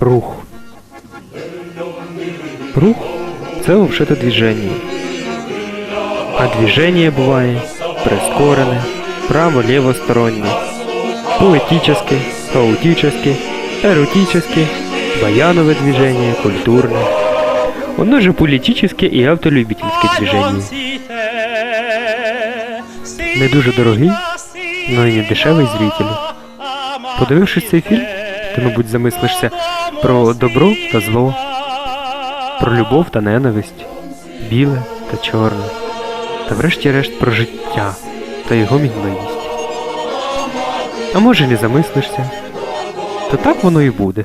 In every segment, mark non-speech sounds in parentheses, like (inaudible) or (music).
Рух. Рух – це взагалі движення. А движение буває прискорене, право-левостороннє, поетическе, хаотическе, эротическе, баянове движение, культурне. Воно же політичне і автолюбительське движення. Не дуже дорогий, но і не дешевий зрителю. Подивившись цей фільм, ти, мабуть, замислишся про добро та зло, про любов та ненависть, біле та чорне, та врешті-решт про життя та його мінливість. А може не замислишся, то так воно і буде.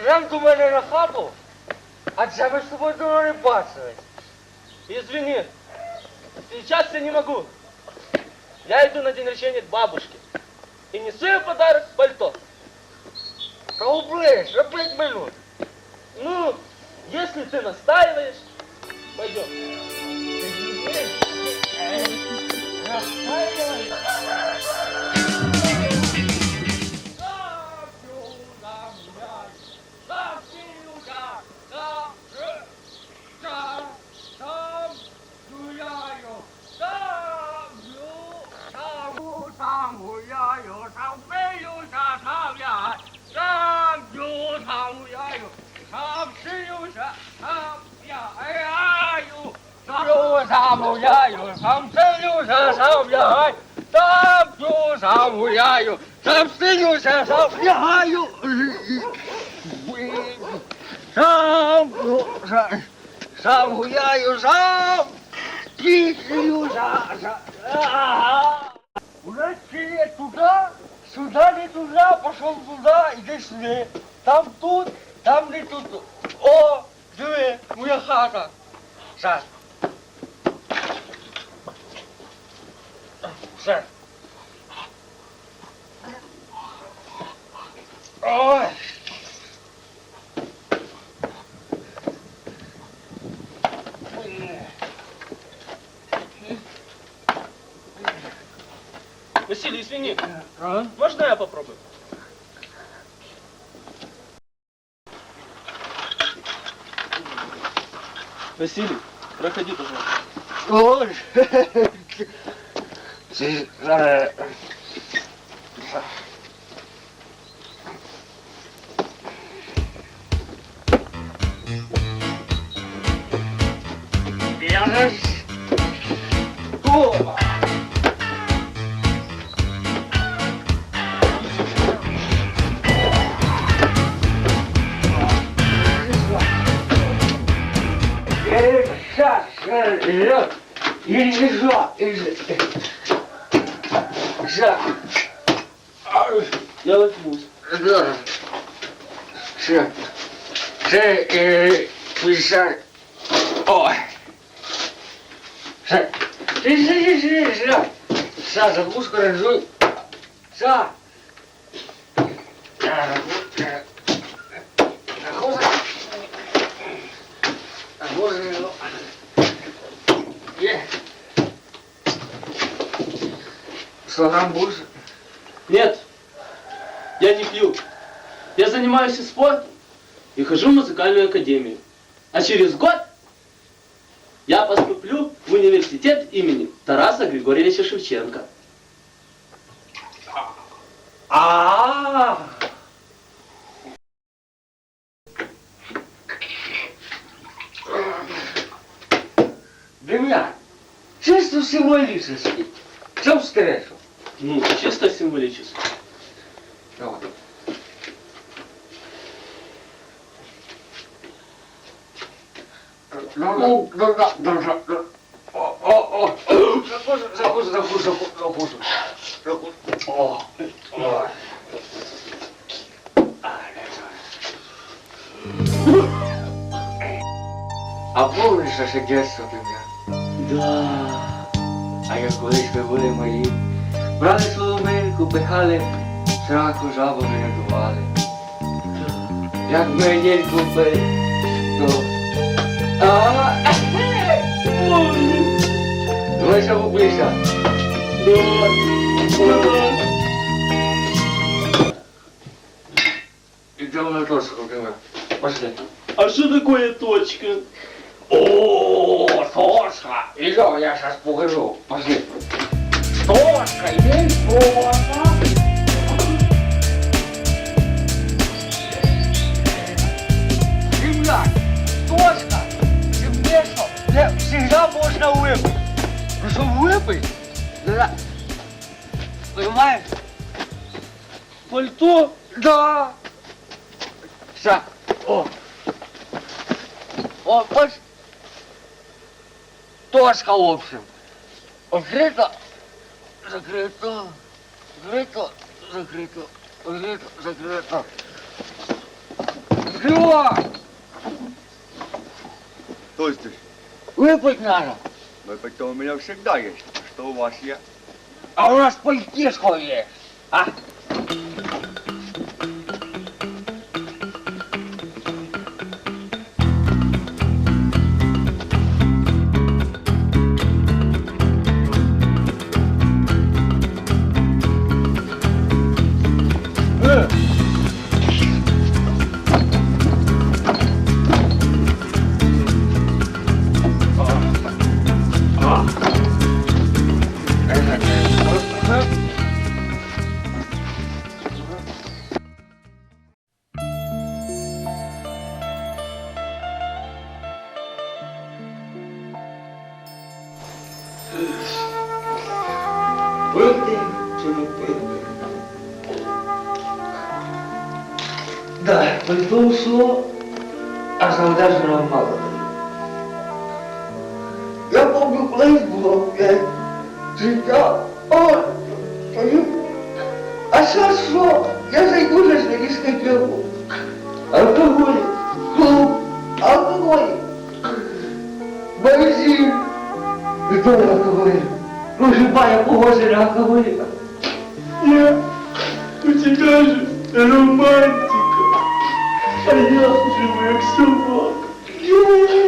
Йдем до мене на а це ми з тобою давно не бачились. Извини, сейчас я не могу. Я иду на день рождения к бабушке. И несу ей подарок пальто. Блин, на пять минут. Ну, если ты настаиваешь, пойдем. Самуяю, сам силюся, сам лягай, там сам сам лягаю. Сам сам, сам туда, сюда не туда, пошел туда, иди сюда. Там тут, там не тут. О, диви, моя хата. Все. Ой. Василий, извини, А? можно я попробую? Василий, проходи, пожалуйста. Ой. (laughs) Це зараз. Я же ж... О! Сейчас, сейчас, и лежа. Я возьмусь. Здорово. Все. Це е, пиша. Ой. Ти сиди, сиди, сиди. Са, закуску рожуй. Са. Сто грамм больше? Нет, я не пью. Я занимаюсь и спортом и хожу в музыкальную академию. А через год я поступлю в университет имени Тараса Григорьевича Шевченко. А. Дем'ян, чисто символически. В чому скрежу? Ну, чисто символически. Давай. Ну, ну, ну, да, да, да, да. О, о, о. Закушу, закушу, закушу, закушу. Закушу. О, о. А помниш наше дитинство, Дем'ян? Да. А колись ми були малі, брали соломинку, пихали, сраку жабами надували. Як ми нільку пили, то... А, ще поближче. Идем на доску, Дем'ян. Пошли. А что такое точка? О, Сошка! Идем, я сейчас покажу. Пошли. Сошка, есть Сошка! Земля, Сошка! Тебе что? Мне всегда можно. Ну что, выпить? Да. Понимаешь? Пальто? Да. Сейчас. О. О, бач. Точка, в общем. Открыто. Закрыто. Закрыто. Закрыто. Закрыто. Закрыто. Все. То здесь? Выпить надо. Выпить-то у меня всегда есть. Что у вас есть? А у нас пальтишко есть. А? Пальто ушло, а А я живу як собака. Що,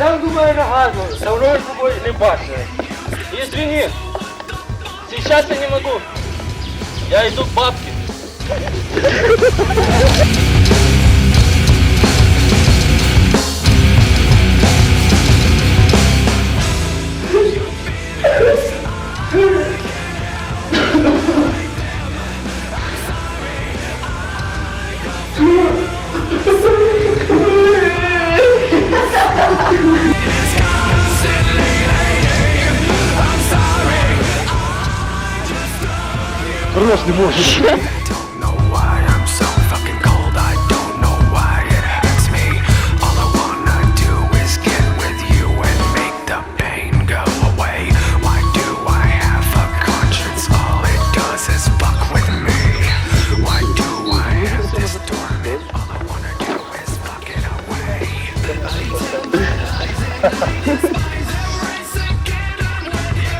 Пьянку мою нагадываю, давно с тобой не бачились. Извини, сейчас я не могу. Я иду к бабке. Рож не можу. Ha ha ha.